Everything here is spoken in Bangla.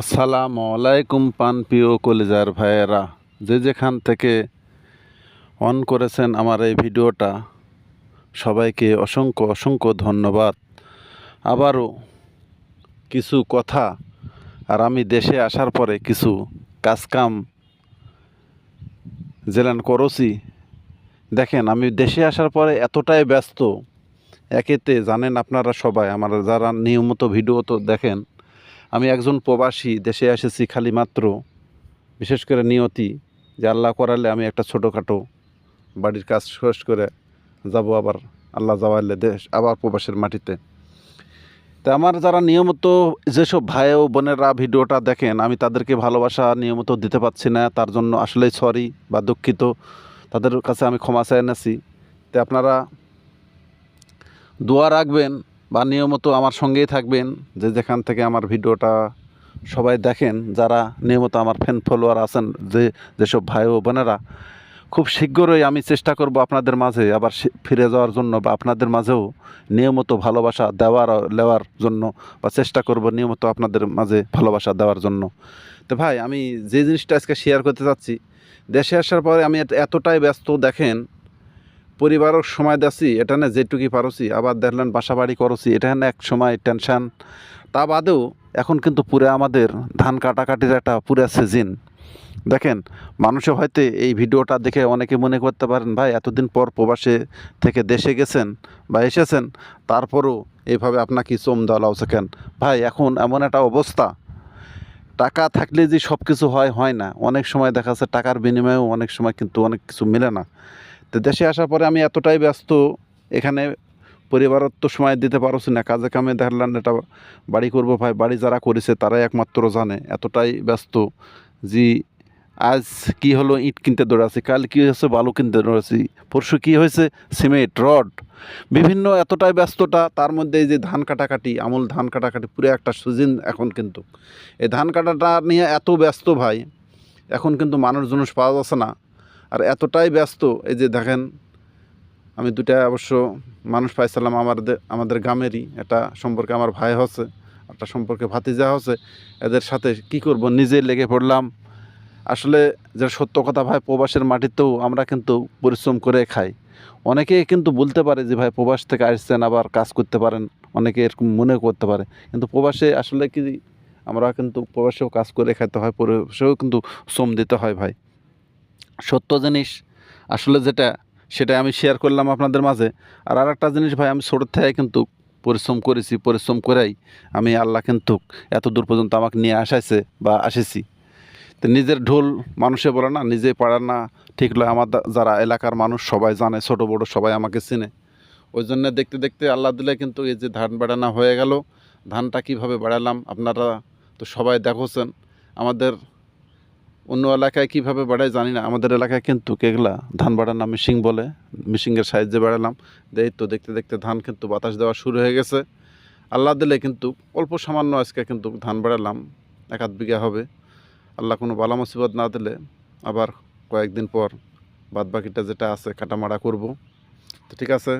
আসসালামু আলাইকুম পান প্রিয় কলেজার ভাইয়েরা। যে যেখান থেকে অন করেছেন আমার এই ভিডিওটা, সবাইকে অসংখ্য অসংখ্য ধন্যবাদ। আবারও কিছু কথা, আর আমি দেশে আসার পরে কিছু কাজকাম জেলান করছি। দেখেন, আমি দেশে আসার পরে এতটাই ব্যস্ত। একেতে জানেন আপনারা সবাই, আমার যারা নিয়মিত ভিডিও তো দেখেন আমি একজন প্রবাসী, দেশে এসেছি খালি মাত্র, বিশেষ করে নিয়তি যে আল্লাহ করালে আমি একটা ছোটোখাটো বাড়ির কাজ শেষ করে যাব আবার আল্লাহ যাওয়ালে দেশ, আবার প্রবাসের মাটিতে। তা আমার যারা নিয়মিত যেসব ভাই ও বোনেরা ভিডিওটা দেখেন, আমি তাদেরকে ভালোবাসা নিয়মিত দিতে পারছি না, তার জন্য আসলেই সরি বা দুঃখিত। তাদের কাছে আমি ক্ষমা চাই এনেছি তো আপনারা দোয়া রাখবেন বা নিয়মিত আমার সঙ্গেই থাকবেন, যে যেখান থেকে আমার ভিডিওটা সবাই দেখেন, যারা নিয়মিত আমার ফ্যান ফলোয়ার আছেন, যে যেসব ভাই ও বোনেরা, খুব শীঘ্রই আমি চেষ্টা করব আপনাদের মাঝে আবার ফিরে যাওয়ার জন্য বা আপনাদের মাঝেও নিয়মিত ভালোবাসা দেওয়ার, নেওয়ার জন্য বা চেষ্টা করব নিয়মিত আপনাদের মাঝে ভালোবাসা দেওয়ার জন্য। তো ভাই, আমি যে জিনিসটা আজকে শেয়ার করতে চাচ্ছি, দেশে আসার পরে আমি এতটাই ব্যস্ত, দেখেন পরিবারের সময় দাসি এটা না যেটুকুই পারছি, আবার দেখলেন বাসা বাড়ি করছি, এটা এক সময় টেনশান। তা বাদেও এখন কিন্তু পুরো আমাদের ধান কাটাকাটির একটা পুরো সিজন দেখেন, মানুষে হয়তো এই ভিডিওটা দেখে অনেকে মনে করতে পারেন, ভাই, এতদিন পর প্রবাসে থেকে দেশে গেছেন বা এসেছেন, তারপরও এইভাবে আপনাকে চোম দেওয়া কেন? ভাই, এখন এমন একটা অবস্থা। টাকা থাকলে যে সব কিছু হয় হয় না। অনেক সময় দেখা যাচ্ছে টাকার বিনিময়েও অনেক সময় কিন্তু অনেক কিছু মিলে না। তো দেশে আসার পরে আমি এতটাই ব্যস্ত, এখানে পরিবারের তো সময় দিতে পারছি না। কাজে কামে দেখলেন এটা বাড়ি করব ভাই, বাড়ি যারা করেছে তারাই একমাত্র জানে, এতটাই ব্যস্ত যে আজ কি হলো, ইট কিনতে দৌড়াচ্ছি, কাল কি হয়েছে, বালু কিনতে দৌড়াচ্ছি, পরশু কি হয়েছে, সিমেন্ট, রড, বিভিন্ন এতটাই ব্যস্ততা, তার মধ্যে এই যে ধান কাটাকাটি, আমূল ধান কাটাকাটি, পুরো একটা সুজিন এখন কিন্তু। এই ধান কাটাটা নিয়ে এত ব্যস্ত ভাই, এখন কিন্তু মানুষজন পাওয়া যাচ্ছে না। আর এতটাই ব্যস্ত, এই যে দেখেন, আমি দুটা অবশ্য মানুষ পাইছিলাম আমাদের আমাদের গ্রামেরই এটা সম্পর্কে আমার ভাই হচ্ছে, একটা সম্পর্কে ভাতিজা হচ্ছে, এদের সাথে কি করব নিজে লেগে পড়লাম। আসলে যে সত্য কথা, ভাই, প্রবাসের মাটিতেও আমরা কিন্তু পরিশ্রম করে খাই। অনেকে কিন্তু বলতে পারে যে, ভাই, প্রবাস থেকে আসছেন, আবার কাজ করতে পারেন। অনেকে এরকম মনে করতে পারে। কিন্তু প্রবাসে আসলে কি, আমরা কিন্তু প্রবাসেও কাজ করে খাইতে হয়, প্রবাসেও কিন্তু শ্রম দিতে হয়, ভাই। সত্য জিনিস আসলে যেটা সেটা আমি শেয়ার করলাম আপনাদের মাঝে। আর আরেকটা জিনিস ভাই, আমি ছোটোর থেকে কিন্তু পরিশ্রম করেছি, পরিশ্রম করেই আমি আল্লাহ কিন্তু এত দূর পর্যন্ত আমাকে নিয়ে আসাইছে বা আসেছি। তো নিজের ঢোল মানুষে বলে না, নিজে পাড়া না, ঠিক নয় আমার যারা এলাকার মানুষ, সবাই জানে, ছোট বড় সবাই আমাকে চিনে। ওই জন্য দেখতে দেখতে আল্লাহ দিলে কিন্তু এই যে ধান বাড়ানো হয়ে গেল, ধানটা কীভাবে বাড়ালাম, আপনারা তো সবাই দেখছেন। আমাদের অন্য এলাকায় কীভাবে বাড়ায় জানি না। আমাদের এলাকায় কিন্তু কেগলা ধান বাড়ানো মিশিং বলে। মিশিংয়ের সাহায্যে বাড়ালাম। এই তো দেখতে দেখতে ধান কিন্তু বাতাস দেওয়া শুরু হয়ে গেছে। আল্লাহ দিলে কিন্তু অল্প সামান্য আজকে কিন্তু ধান বাড়ালাম। এক আধ বিঘা হবে। আল্লাহ কোনো বালা মুসিবত না দিলে আবার কয়েকদিন পর বাদ বাকিটা যেটা আছে কাটামারা করব। তো ঠিক আছে।